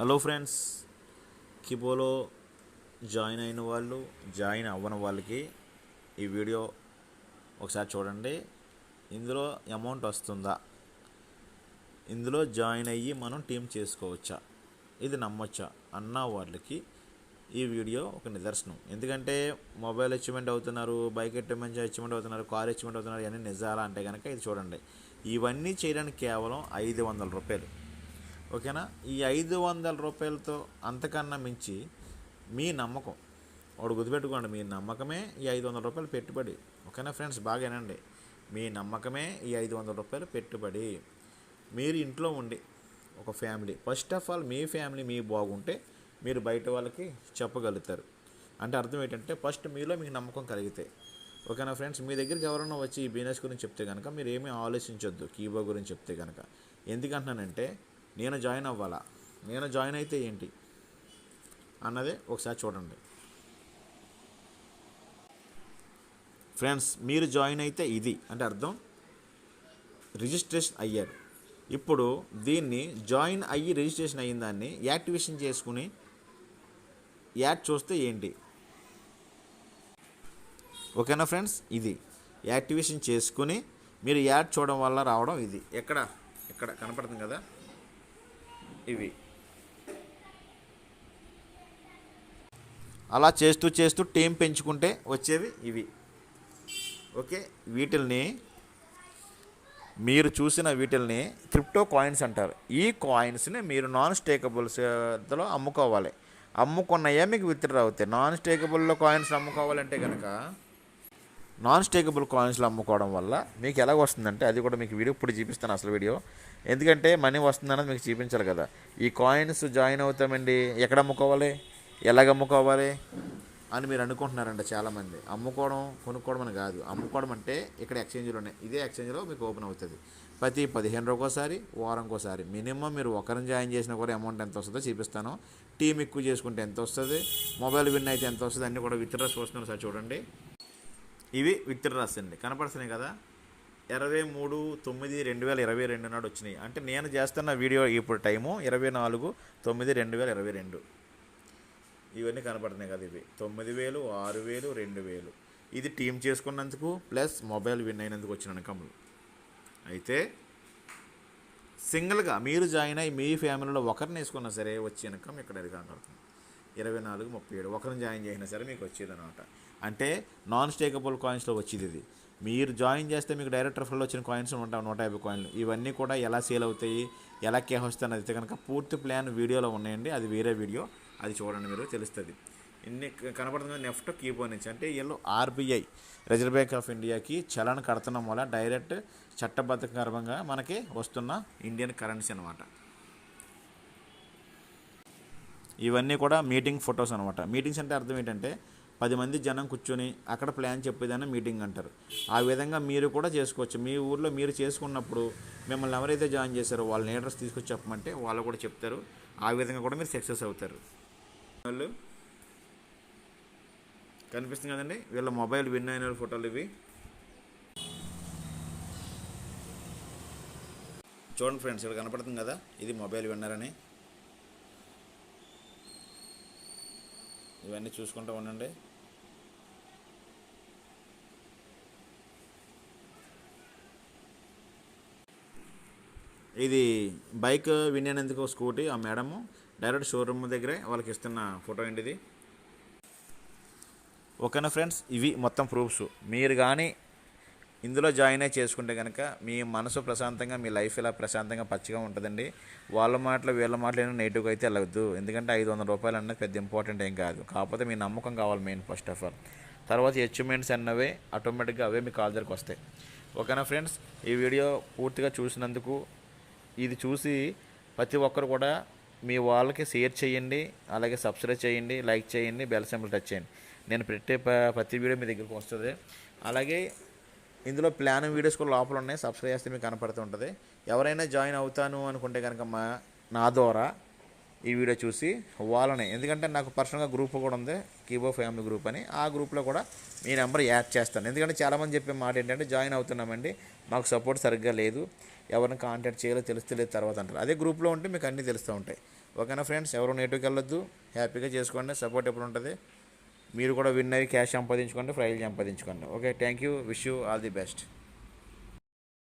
Hello friends కిబోలో join అయిన వాళ్ళు join అవ్వని వాళ్ళకి ఈ వీడియో ఒకసారి చూడండి. ఇందులో అమౌంట్ వస్తుందా? ఇందులో జాయిన్ అయ్యి మనం టీం చేసుకోవచ్చా? ఇది నమ్మొచ్చా? అన్న వాళ్ళకి ఈ వీడియో ఒక నిదర్శనం. ఎందుకంటే మొబైల్ అచీవ్మెంట్ అవుతున్నారు బైక్ అచీవ్మెంట్ అచీవ్మెంట్ అవుతున్నారు కార్ అచీవ్మెంట్ అవుతున్నారు ఇవన్నీ నిజాలా అంటే కనుక ఇది చూడండి. ఇవన్నీ చేయడానికి కేవలం ఐదు వందల రూపాయలు. ఓకేనా? ఈ ఐదు వందల రూపాయలతో అంతకన్నా మించి మీ నమ్మకం. వాడు గుర్తుపెట్టుకోండి మీ నమ్మకమే ఈ ఐదు వందల రూపాయలు పెట్టుబడి. ఓకేనా ఫ్రెండ్స్? బాగా వినండి. మీ నమ్మకమే ఈ ఐదు వందల రూపాయలు పెట్టుబడి. మీరు ఇంట్లో ఉండి ఒక ఫ్యామిలీ ఫస్ట్ ఆఫ్ ఆల్ మీ ఫ్యామిలీ మీ బాగుంటే మీరు బయట వాళ్ళకి చెప్పగలుగుతారు. అంటే అర్థం ఏంటంటే ఫస్ట్ మీలో మీకు నమ్మకం కలిగితే. ఓకేనా ఫ్రెండ్స్? మీ దగ్గరికి ఎవరైనా వచ్చి ఈ బిజినెస్ గురించి చెప్తే కనుక మీరు ఏమీ ఆలోచించొద్దు కీబో గురించి చెప్తే కనుక ఎందుకంటున్నానంటే నేను జాయిన్ అవ్వాలా? నేను జాయిన్ అయితే ఏంటి? అన్నదే ఒకసారి చూడండి. ఫ్రెండ్స్ మీరు జాయిన్ అయితే ఇది. అంటే అర్థం? రిజిస్ట్రేషన్ అయ్యారు. ఇప్పుడు దీన్ని జాయిన్ అయ్యి రిజిస్ట్రేషన్ అయిన దాన్ని యాక్టివేషన్ చేసుకుని యాడ్ చూస్తే ఏంటి? ఓకేనా ఫ్రెండ్స్? ఇది. యాక్టివేషన్ చేసుకుని మీరు యాడ్ చూడడం వల్ల రావడం ఇది. ఎక్కడ? ఇక్కడ కనపడుతుంది కదా? ఇవి. అలా చేస్తూ చేస్తూ టీం పెంచుకుంటే వచ్చేవి ఇవి. ఓకే? వీటిల్ని మీరు చూసిన వీటిల్ని క్రిప్టో కాయిన్స్ అంటారు. ఈ కాయిన్స్ని మీరు నాన్ స్టేకబుల్స్లో అమ్ముకోవాలి. అమ్ముకున్నయే మీకు విత్డ్రా అవుతాయి. నాన్ స్టేకబుల్లో కాయిన్స్ అమ్ముకోవాలంటే కనుక నాన్ స్టేకబుల్ కాయిన్స్లో అమ్ముకోవడం వల్ల మీకు ఎలా వస్తుందంటే అది కూడా మీకు వీడియో ఇప్పుడు చూపిస్తాను అసలు వీడియో. ఎందుకంటే మనీ వస్తుందన్నది మీకు చూపించాలి కదా. ఈ కాయిన్స్ జాయిన్ అవుతామండి. ఎక్కడ అమ్ముకోవాలి? ఎలాగ అమ్ముకోవాలి? అని మీరు అనుకుంటున్నారంట చాలామంది. అమ్ముకోవడం కొనుక్కోవడం అని కాదు. అమ్ముకోవడం అంటే ఇక్కడ ఎక్స్చేంజ్లోనే ఇదే ఎక్స్చేంజ్లో మీకు ఓపెన్ అవుతుంది. ప్రతి పదిహేను రోజుకోసారి వారంకోసారి. మినిమం మీరు ఒకరిని జాయిన్ చేసినా కూడా అమౌంట్ ఎంత వస్తుందో చూపిస్తాను. టీం ఎక్కువ చేసుకుంటే ఎంత వస్తుంది? మొబైల్ విన్ అయితే ఎంత వస్తుంది? అన్నీ కూడా విత్డ్రా చూస్తున్నారు సార్ చూడండి. ఇవి విత్డ్రాస్ అండి కనపడుతున్నాయి కదా? ఇరవై మూడు తొమ్మిది రెండు వేల ఇరవై రెండు నాడు వచ్చినాయి. అంటే నేను చేస్తున్న వీడియో ఇప్పుడు టైము ఇరవై నాలుగు తొమ్మిది రెండు వేల ఇరవై రెండు. ఇవన్నీ కనపడుతున్నాయి కదా ఇవి. తొమ్మిది వేలు ఆరు వేలు రెండు వేలు. ఇది టీం చేసుకున్నందుకు ప్లస్ మొబైల్ విన్ అయినందుకు వచ్చిన ఇన్కమ్లు అయితే సింగిల్గా మీరు జాయిన్ అయ్యి మీ ఫ్యామిలీలో ఒకరిని వేసుకున్నా సరే వచ్చే ఇన్కమ్ ఇక్కడ కనపడుతుంది. ఇరవై నాలుగు ముప్పై ఏడు. ఒకరిని జాయిన్ చేసినా సరే మీకు వచ్చేది అనమాట అంటే నాన్ స్టేకబుల్ కాయిన్స్లో వచ్చేది ఇది. మీరు జాయిన్ చేస్తే మీకు డైరెక్ట్ రెఫర్లో వచ్చిన కాయిన్స్ ఉంటాయి నూట యాభై కాయిన్లు ఇవన్నీ కూడా ఎలా సేల్ అవుతాయి ఎలా కేహ్ వస్తాయి అన్నది అయితే కనుక పూర్తి ప్లాన్ వీడియోలో ఉన్నాయండి. అది వేరే వీడియో. అది చూడండి మీరు తెలుస్తుంది. ఇన్ని కనపడుతుంది నెఫ్ట్ కీపో నుంచి. అంటే వీళ్ళు ఆర్బీఐ రిజర్వ్ బ్యాంక్ ఆఫ్ ఇండియాకి చలన కడతడం వల్ల డైరెక్ట్ చట్టబద్ధకరంగా మనకి వస్తున్న ఇండియన్ కరెన్సీ అనమాట ఇవన్నీ కూడా మీటింగ్ ఫొటోస్ అనమాట మీటింగ్స్ అంటే అర్థం ఏంటంటే పది మంది జనం కూర్చొని అక్కడ ప్లాన్ చెప్పేదాన్ని మీటింగ్ అంటారు. ఆ విధంగా మీరు కూడా చేసుకోవచ్చు. మీ ఊర్లో మీరు చేసుకున్నప్పుడు మిమ్మల్ని ఎవరైతే జాయిన్ చేశారో వాళ్ళ లీడర్స్ తీసుకొచ్చి చెప్పమంటే వాళ్ళు కూడా చెప్తారు. ఆ విధంగా కూడా మీరు సక్సెస్ అవుతారు. వాళ్ళు కనిపిస్తుంది కదండి? వీళ్ళ మొబైల్ విన్ అయిన ఫోటోలు ఇవి. చూడండి ఫ్రెండ్స్ ఇక్కడ కనపడుతుంది కదా? ఇది మొబైల్ విన్నర్ అని. ఇవన్నీ చూసుకుంటూ ఉండండి. ఇది బైక్ వినేందుకు స్కూటీ ఆ మేడము డైరెక్ట్ షోరూమ్ దగ్గరే వాళ్ళకి ఇస్తున్న ఫోటో అండి ఇది. ఓకేనా ఫ్రెండ్స్? ఇవి మొత్తం ప్రూఫ్స్. మీరు కానీ ఇందులో జాయిన్ అయి చేసుకుంటే కనుక మీ మనసు ప్రశాంతంగా మీ లైఫ్ ఇలా ప్రశాంతంగా పచ్చిగా ఉంటుందండి. వాళ్ళ మాటలు వీళ్ళ మాటలు ఏమైనా నెగిటివ్గా అయితే వెళ్ళవద్దు ఎందుకంటే ఐదు వందల రూపాయలు అన్నది పెద్ద ఇంపార్టెంట్ ఏం కాదు. కాకపోతే మీ నమ్మకం కావాలి మెయిన్ ఫస్ట్ ఆఫ్ ఆల్. తర్వాత అచీవ్మెంట్స్ అన్నవే ఆటోమేటిక్గా అవే మీ కాల్ దగ్గరకు వస్తాయి. ఓకేనా ఫ్రెండ్స్? ఈ వీడియో పూర్తిగా చూసినందుకు ఇది చూసి ప్రతి ఒక్కరు కూడా మీ వాళ్ళకి షేర్ చేయండి అలాగే సబ్స్క్రైబ్ చేయండి లైక్ చేయండి బెల్ సింబల్ టచ్ చేయండి. నేను పెట్టే ప్రతి వీడియో మీ దగ్గరకు వస్తుంది. అలాగే ఇందులో ప్లాన్ వీడియోస్ కూడా లోపల ఉన్నాయి. సబ్స్క్రైబ్ చేస్తే మీకు కనపడుతూ ఉంటుంది. ఎవరైనా జాయిన్ అవుతాను అనుకుంటే కనుక మా నా ద్వారా ఈ వీడియో చూసి వాళ్ళని ఎందుకంటే నాకు పర్సనల్గా గ్రూప్ కూడా ఉంది కీబో ఫ్యామిలీ గ్రూప్ అని ఆ గ్రూప్లో కూడా మీ నెంబర్ యాడ్ చేస్తాను. ఎందుకంటే చాలామంది చెప్పే మాట ఏంటంటే జాయిన్ అవుతున్నామండి మాకు సపోర్ట్ సరిగ్గా లేదు ఎవరిని కాంటాక్ట్ చేయాలో తెలుస్తలేదు తర్వాత అంటారు. అదే గ్రూప్లో ఉంటే మీకు అన్నీ తెలుస్తూ ఉంటాయి. ఓకేనా ఫ్రెండ్స్ ఎవరు నేటివ్కి వెళ్ళొద్దు. హ్యాపీగా చేసుకోండి. సపోర్ట్ ఎప్పుడు ఉంటుంది? మీరు కూడా విన్ అయ్యి క్యాష్ సంపాదించుకోండి ఫ్రైలు సంపాదించుకోండి. Okay thank you wish you all the best